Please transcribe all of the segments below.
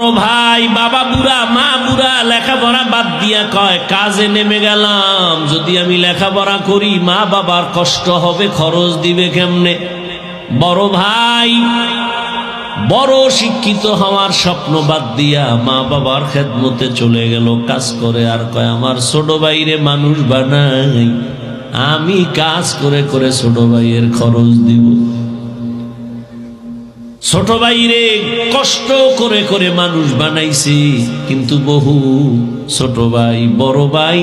বড় ভাই, বাবা বুড়া, মা বুড়া, লেখাপড়া বাদ দিয়া কয়, কাজে নেমে গেলাম। যদি আমি লেখাপড়া করি, মা বাবার কষ্ট হবে, খরচ দিবে কেমনে? বড় ভাই, বড় শিক্ষিত হওয়ার স্বপ্ন বাদ দিয়া মা বাবার খেদমতে চলে গেল, কাজ করে আর কয়, আমার ছোট ভাইরে মানুষ বানাই, আমি কাজ করে করে ছোট ভাইয়ের খরচ দিব। ছোট ভাইরে কষ্ট করে করে মানুষ বানাইছি, কিন্তু বহু ছোট ভাই, বড় ভাই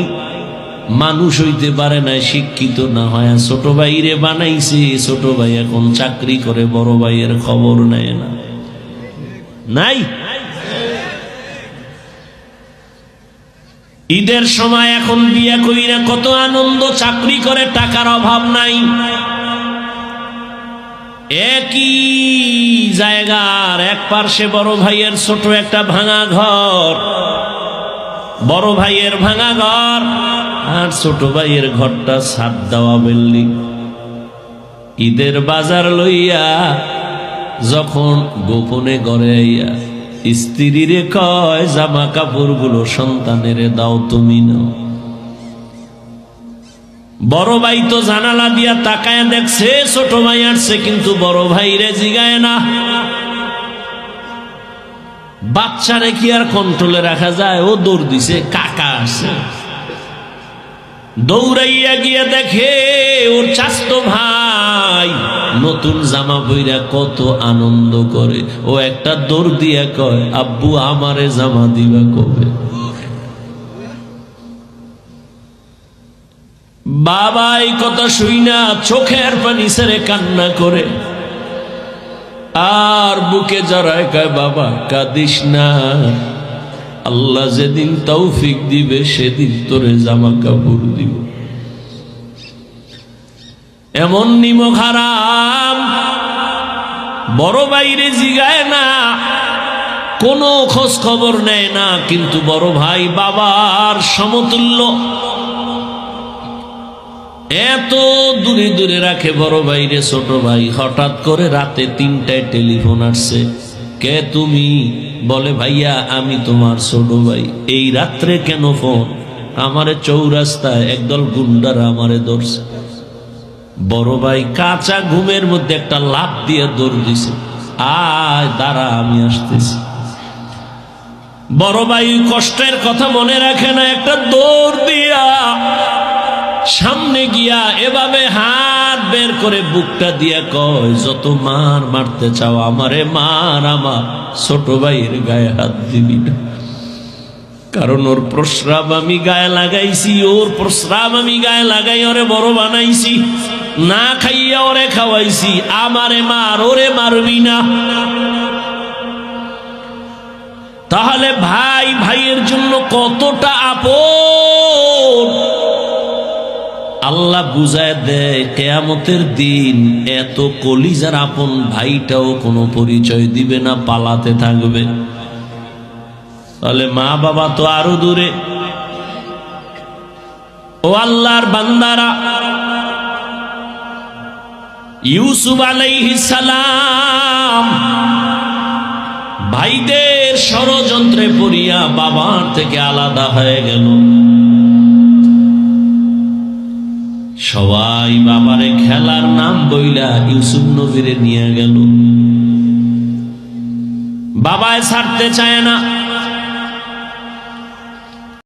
মানুষ হইতে পারে না শিক্ষিত না হয় ছোট ভাইরে বানাইছে, ছোট ভাই এখন চাকরি করে, বড় ভাইয়ের খবর নেয় না। নাই? ঈদের সময় এখন বিয়া কইরা কত আনন্দ, চাকরি করে, টাকার অভাব নাই। একই জায়গার এক পার্শ্বে বড় ভাইয়ের ছোট একটা ভাঙা ঘর। বড় ভাইয়ের ভাঙা ঘর আর ছোট ভাইয়ের ঘরটা ছাদ দেওয়া বিল্ডিং। ঈদের বাজার লইয়া যখন গোপনে গড়ে আইয়া স্ত্রীরে কয়, জামা কাপড়গুলো সন্তানের দাও, তুমি নাও। বড় ভাই তো জানালা দিয়া তাকায় দেখছে, ছোট ভাই আসছে, কিন্তু বড় ভাই রে জিগায় না। বাচ্চারে কি আর কন্ট্রোলে রাখা যায়? ও দৌড় দিছে, কাকা আসছে। দৌড়াইয়া গিয়ে দেখে, ওর চাস্ত ভাই নতুন জামা পইরা কত আনন্দ করে। ও একটা দৌড় দিয়া কয়, আব্বু, আমারে জামা দিবা কবে? বাবা এই কথা শুই না, চোখের পানি সেরে কান্না করে। আর বুকে জড়ায় কয়, বাবা, কাঁদিস না। আল্লাহ যেদিন তৌফিক দিবে, সেদিন তোরে জামা কাপড় দিব। এমন নিমক হারাম, বড় বাইরে জিগায় না। কোনো খোঁজ খবর নেয় না, কিন্তু বড় ভাই বাবার সমতুল্য। এত দূরে দূরে রাখে বড় ভাই রে ছোট ভাই। হঠাৎ করে রাতে তিনটায় টেলিফোন আসছে। কে তুমি? বলে, ভাইয়া, আমি তোমার ছোট ভাই। এই রাত্রে কেন ফোন? আমারে চৌরাস্তায় একদল গুন্ডারা আমারে ধরছে। বড় ভাই কাঁচা ঘুমের মধ্যে একটা লাভ দিয়ে দৌড় দিছে। আয়, দাঁড়া, আমি আসতেছি। বড় ভাই কষ্টের কথা মনে রাখে না, একটা দৌড় দিয়া সামনে গিয়া এভাবে হাত বের করে বুকটা দিয়া কয়, যত মার মারতে চাও, আমারে মার, আমার ছোট ভাইয়ের গায়ে হাত দিবি না। কারণ ওর প্রস্রাব আমি গায়ে লাগাইছি, ওর প্রস্রাব আমি গায়ে লাগাই, ওরে বড় বানাইছি। না খাইয়া ওরে খাওয়াইছি, আমারে মার, ওরে মারবি না। তাহলে ভাই, ভাইয়ের জন্য কতটা আপন আল্লাহ বুঝায় দেয়, কেয়ামতের দিন এত কলিজার আপন ভাইটাও কোনো পরিচয় দিবে না, পালাতে থাকবে। তাহলে মা বাবা তো আরও দূরে। ও আল্লাহর বান্দারা, ইউসুফ সালাম ভাইদের ষড়যন্ত্রে পড়িয়া বাবার থেকে আলাদা হয়ে গেল। সবাই বাবারে খেলার নাম বইলা ইউসুফ নবীরে নিয়ে গেল। বাবায় ছাড়তে চায় না।